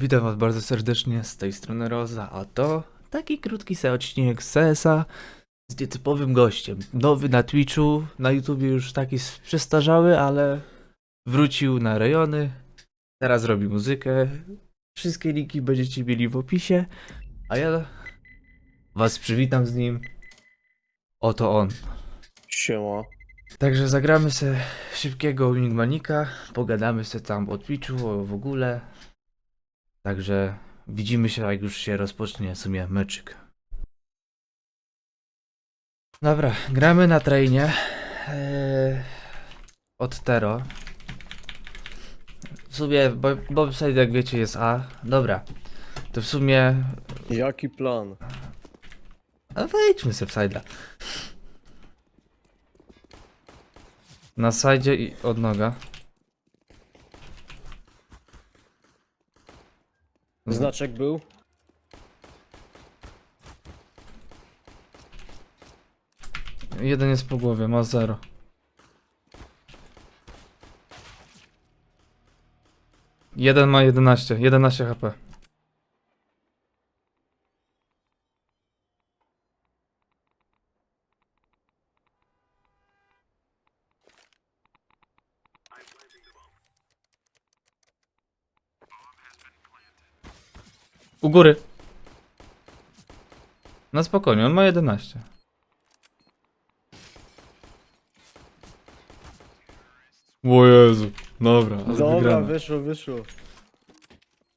Witam was bardzo serdecznie, z tej strony Roza, a to taki krótki se odcinek z CS-a z nietypowym gościem. Nowy na Twitchu, na YouTubie już taki przestarzały, ale wrócił na rejony, teraz robi muzykę. Wszystkie linki będziecie mieli w opisie, a ja was przywitam z nim. Oto on. Siema. Także zagramy se szybkiego Wingmanika, pogadamy se tam o Twitchu, o w ogóle. Także widzimy się, jak już się rozpocznie w sumie meczyk. Dobra, gramy na trainie. Eee, od Tero. W sumie, bo, Bobside jak wiecie jest A. Dobra, to w sumie... Jaki plan? A wejdźmy sobie w side'a. Na sajdzie i od noga. Znaczek był? Jeden jest po głowie, ma zero. Jeden ma 11, 11 HP. U góry. Na spokojnie, on ma 11. O Jezu, dobra, ale Dobra, wyszło, wyszło.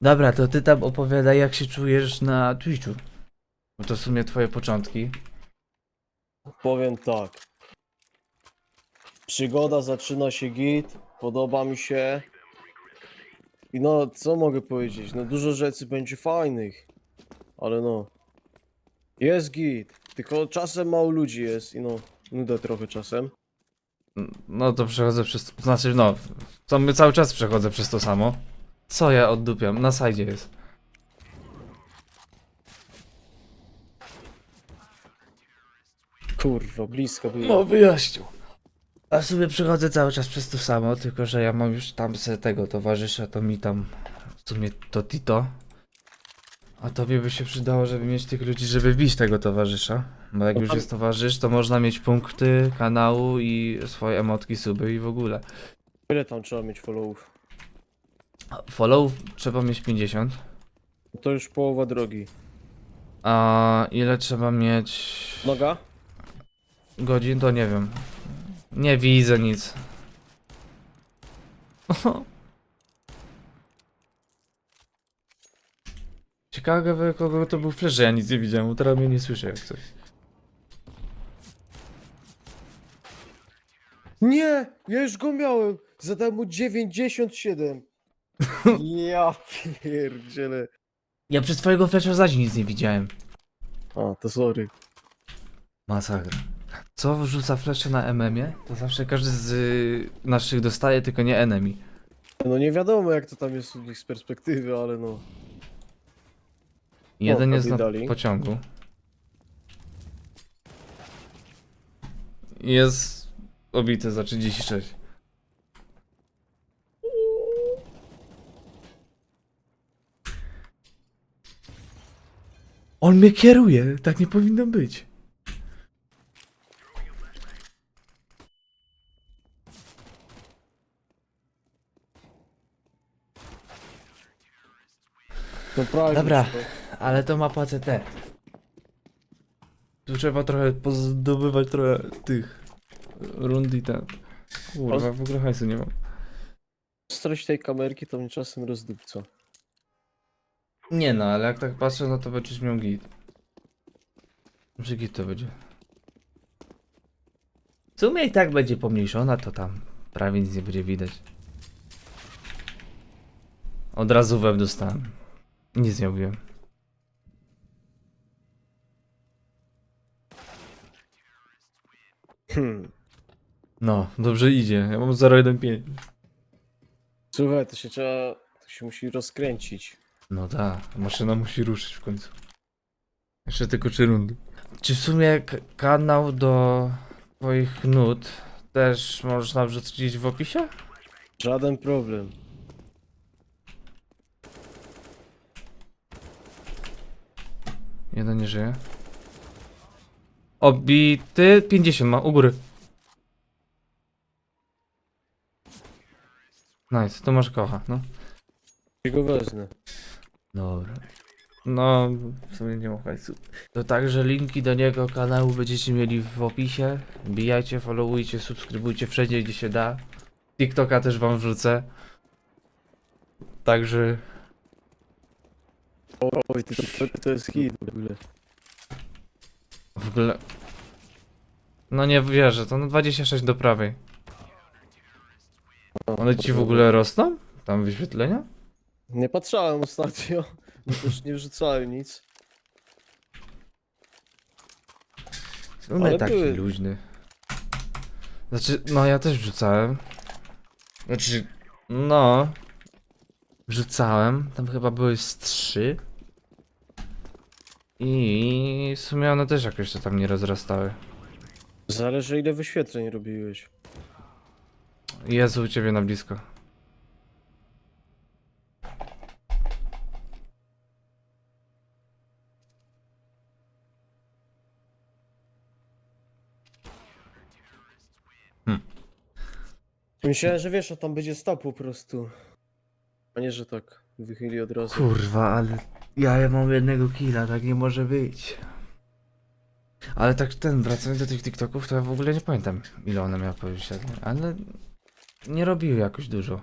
Dobra, to ty tam opowiadaj jak się czujesz na Twitchu. Bo to w sumie twoje początki. Powiem tak. Przygoda zaczyna się git, podoba mi się. I no, co mogę powiedzieć? No dużo rzeczy będzie fajnych. Ale no. Jest git. Tylko czasem mało ludzi jest i no, nuda trochę czasem. No to przechodzę przez to, znaczy no, to my cały czas przechodzę przez to samo. Co ja oddupiam? Na sajdzie jest. Kurwa, blisko było. No wyjaśnił. A w sumie przechodzę cały czas przez to samo, tylko że ja mam już tam se tego towarzysza, to mi tam w sumie to Tito. A tobie by się przydało, żeby mieć tych ludzi, żeby bić tego towarzysza. Bo jak No już jest towarzysz, to można mieć punkty kanału i swoje emotki, suby i w ogóle. Ile tam trzeba mieć followów? Follow trzeba mieć 50. To już połowa drogi. A ile trzeba mieć Noga? godzin, to nie wiem. Nie widzę nic. Ciekawe kogo to był flash, że ja nic nie widziałem, bo teraz mnie nie słyszę jak coś. Nie! Ja już go miałem! Zadałem mu 97. Ja pierdzielę. Ja przez twojego flasha zaś nic nie widziałem. A, to sorry. Masakra. Co wrzuca flesze na MM-ie? To zawsze każdy z y, naszych dostaje, tylko nie enemy. No nie wiadomo jak to tam jest u nich z perspektywy, ale no. Jeden jest na dali. pociągu. Jest obity za 36. On mnie kieruje, tak nie powinno być. No prawie. Dobra. Ale to mapa CT. Tu trzeba trochę pozdobywać trochę tych rund i ten. Kurwa, w ogóle hajsu nie mam. Ostrość tej kamerki to mnie czasem rozdupca. Nie no, ale jak tak patrzę, no to będziesz miał git. Może git to będzie. W sumie i tak będzie pomniejszona, to tam prawie nic nie będzie widać. Od razu web dostałem. Nic nie mówiłem. Hmm. No, dobrze idzie. Ja mam 0,15. Słuchaj, to się trzeba. To się musi rozkręcić. No tak, maszyna musi ruszyć w końcu. Jeszcze tylko trzy rundy. Czy w sumie kanał do twoich nut też można wrzucić w opisie? Żaden problem. Jeden nie żyje. Obity 50 ma, u góry. Nice, to masz kocha, no. I go wezmę. Dobra. No, w sumie nie ma hajsu. To także linki do niego kanału będziecie mieli w opisie. Bijajcie, followujcie, subskrybujcie wszędzie gdzie się da. TikToka też wam wrzucę. Także Oj, ty, to, to, jest hit w ogóle. w ogóle... No nie wierzę, to na 26 do prawej. No, One ci w ogóle rosną? Tam wyświetlenia? Nie patrzałem ostatnio, bo też nie wrzucałem nic. Ale taki były. luźny. Znaczy, no ja też wrzucałem. Znaczy, no. Wrzucałem. Tam chyba były z trzy. I w sumie one też jakoś się tam nie rozrastały. Zależy ile wyświetleń robiłeś. Jezu, u ciebie na blisko. Myślałem, że wiesz, a tam będzie stał po prostu. A nie, że tak wychyli od razu. Kurwa, ale ja, ja mam jednego killa, tak nie może być. Ale tak ten, wracając do tych TikToków, to ja w ogóle nie pamiętam ile one miały wyświetleń, ale nie robiły jakoś dużo.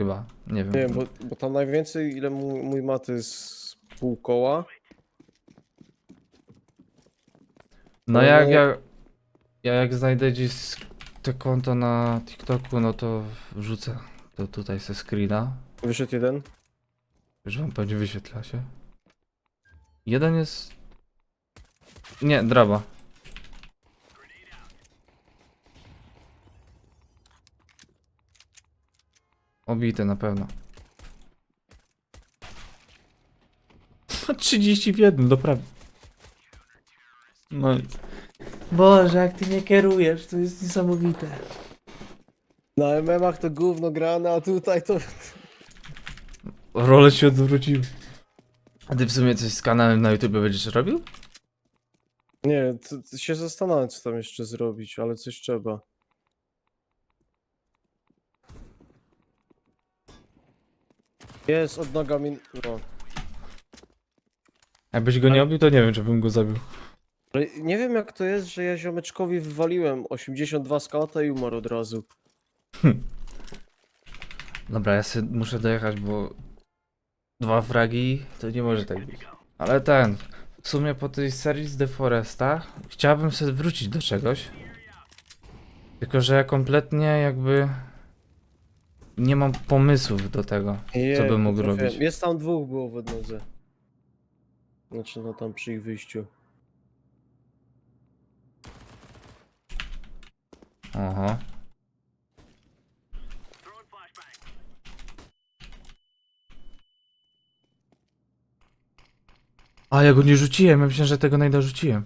Chyba, nie wiem. Nie wiem, bo, bo tam najwięcej ile mój, mój ma to jest pół koła. No no- jak ja, ja jak znajdę gdzieś te konto na TikToku, no to wrzucę to tutaj ze screena. Wyszedł jeden. Już wam będzie wyświetla się. Jeden jest... Nie, draba. Obity na pewno. 30 w jednym, doprawdy. No. Boże, jak ty nie kierujesz, to jest niesamowite. Na MM-ach to gówno grane, a tutaj to... Role się odwróciły. A ty w sumie coś z kanałem na YouTube będziesz robił? Nie, to, to się zastanawiam co tam jeszcze zrobić, ale coś trzeba. Jest od noga mi... No. Jakbyś go nie obił, to nie wiem, czy bym go zabił. Ale nie wiem jak to jest, że ja ziomeczkowi wywaliłem 82 skałata i umarł od razu. Dobra, ja sobie muszę dojechać, bo dwa fragi to nie może tak być. Ale ten, w sumie po tej serii z The Foresta chciałbym sobie wrócić do czegoś. Tylko, że ja kompletnie jakby nie mam pomysłów do tego. Jej, bym mógł robić? Jest tam dwóch było w odnodze. Znaczy no tam przy ich wyjściu. Aha. A ja go nie rzuciłem, ja myślałem, że tego najda rzuciłem.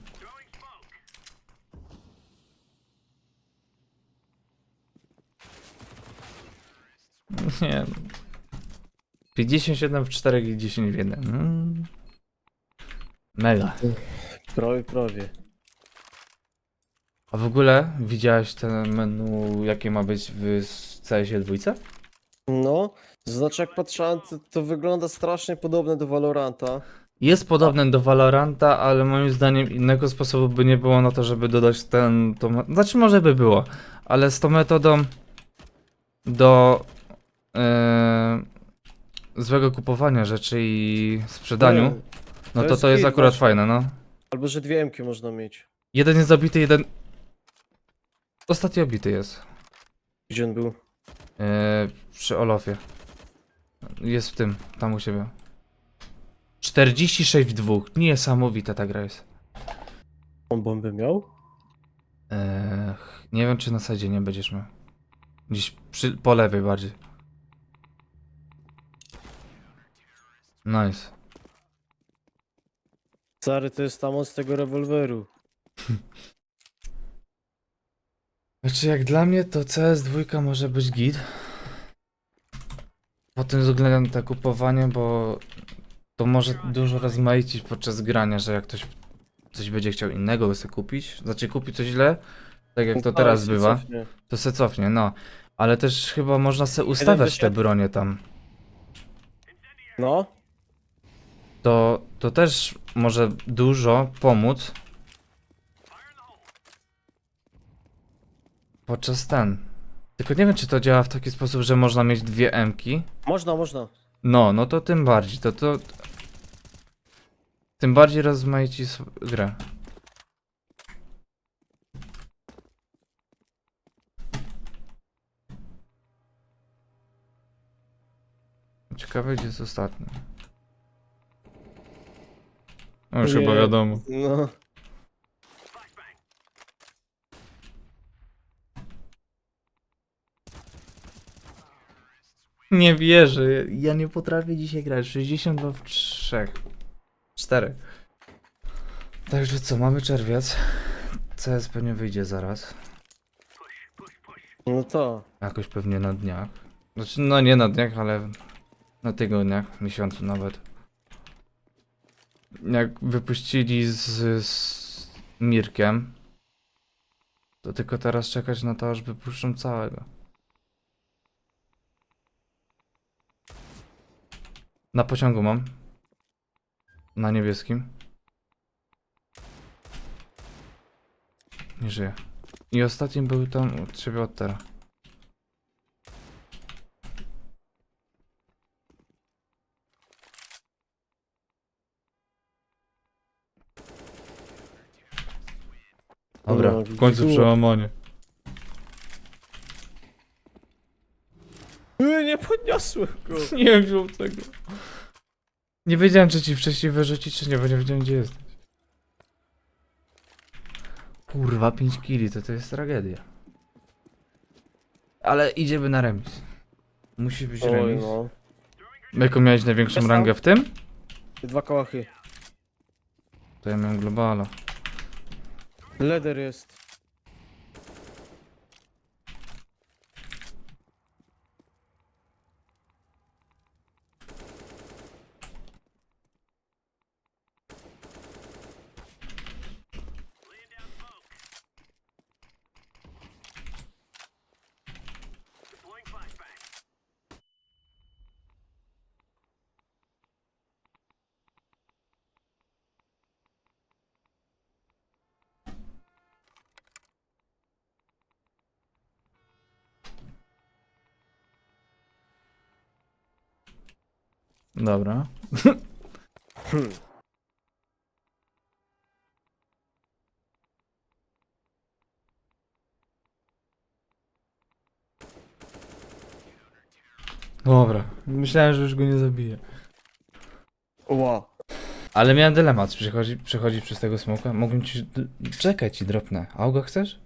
Nie. 57 w 4 i 10 w 1. Mm. Mega. Prawie, prawie. A w ogóle widziałeś ten menu, jakie ma być w CS-ie dwójce? No, znaczy jak patrzyłem, to, to wygląda strasznie podobne do Valoranta. Jest podobny do Valoranta, ale moim zdaniem innego sposobu by nie było na to, żeby dodać ten. To, znaczy, może by było, ale z tą metodą do e, złego kupowania rzeczy i sprzedaniu, no to to jest akurat fajne, no. Albo że dwie M-ki można mieć. Jeden jest zabity, jeden. Ostatni obity jest. Gdzie on był? E, przy Olofie. Jest w tym, tam u siebie. 46 w dwóch. Niesamowita ta gra jest. On bombę miał? Eee, nie wiem, czy na sadzie nie będziesz miał. Gdzieś przy, po lewej bardziej. Nice. Stary, to jest tam z tego rewolweru. Znaczy, jak dla mnie to CS2 może być git. Pod tym względem to kupowanie, bo to może dużo rozmaicić podczas grania, że jak ktoś coś będzie chciał innego sobie kupić, znaczy kupi coś źle, tak jak to teraz bywa, to se cofnie, no. Ale też chyba można se ustawiać te wyszedł. bronie tam. No, To, to też może dużo pomóc. Podczas ten. Tylko nie wiem, czy to działa w taki sposób, że można mieć dwie M-ki. można, można. No, no to tym bardziej, to to... Tym bardziej rozmaici grę. Ciekawe, gdzie jest ostatni. No już Nie. chyba wiadomo. No. Nie wierzę, ja nie potrafię dzisiaj grać. 62 w 3. 4. Także co, mamy czerwiec. CS pewnie wyjdzie zaraz. No to. Jakoś pewnie na dniach. Znaczy, no nie na dniach, ale na tygodniach, miesiącu nawet. Jak wypuścili z, z Mirkiem, to tylko teraz czekać na to, aż wypuszczą całego. Na pociągu mam. Na niebieskim. Nie żyje. I ostatnim był tam od ciebie od teraz. Dobra, No, w końcu przełamanie. Yy, nie podniosłem go. Nie wziął tego. Nie wiedziałem, czy ci wcześniej wyrzucić, czy nie, bo nie wiedziałem, gdzie jesteś. Kurwa, 5 kili, to to jest tragedia. Ale idziemy na remis. Musi być Oj, remis. no. Jaką miałeś największą Jest tam? rangę w tym? Dwa kołachy. To ja miałem globala. Leder jest. Dobra. Hmm. Dobra. Myślałem, że już go nie zabiję. Ła. Ale miałem dylemat. Przechodzi, przechodzi przez tego smoka. Mogłem ci... Czekaj, ci dropnę. Auga chcesz?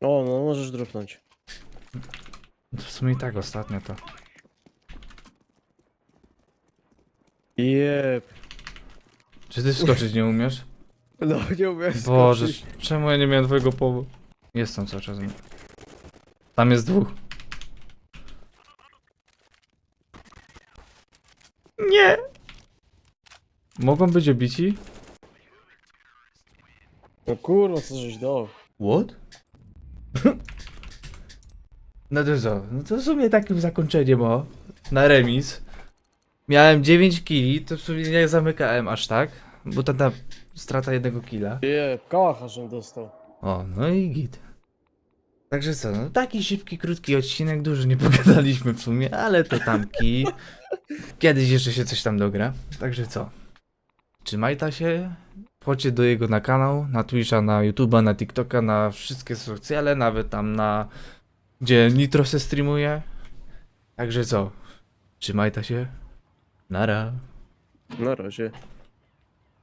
O, no możesz dropnąć. To w sumie i tak ostatnio to. Jep. Czy ty skoczyć nie umiesz? No, nie umiem Boże, skoczyć. czemu ja nie miałem twojego powodu? Jestem cały czas. Tam jest dwóch. Nie! Mogą być obici? No kurwa, co żeś dał. What? No to co? No to w sumie takim zakończeniem o. Na remis. Miałem 9 kili, to w sumie nie zamykałem aż tak. Bo ta, ta strata jednego killa. Jep, kałacha żem dostał. O, no i git. Także co, no taki szybki, krótki odcinek, dużo nie pogadaliśmy w sumie, ale to tamki. Kiedyś jeszcze się coś tam dogra. Także co? Trzymajta się. Wchodźcie do jego na kanał, na Twitcha, na YouTube'a, na TikToka, na wszystkie socjale, nawet tam na... Gdzie Nitro se streamuje. Także co? Trzymajta się. Nara. Nara, že?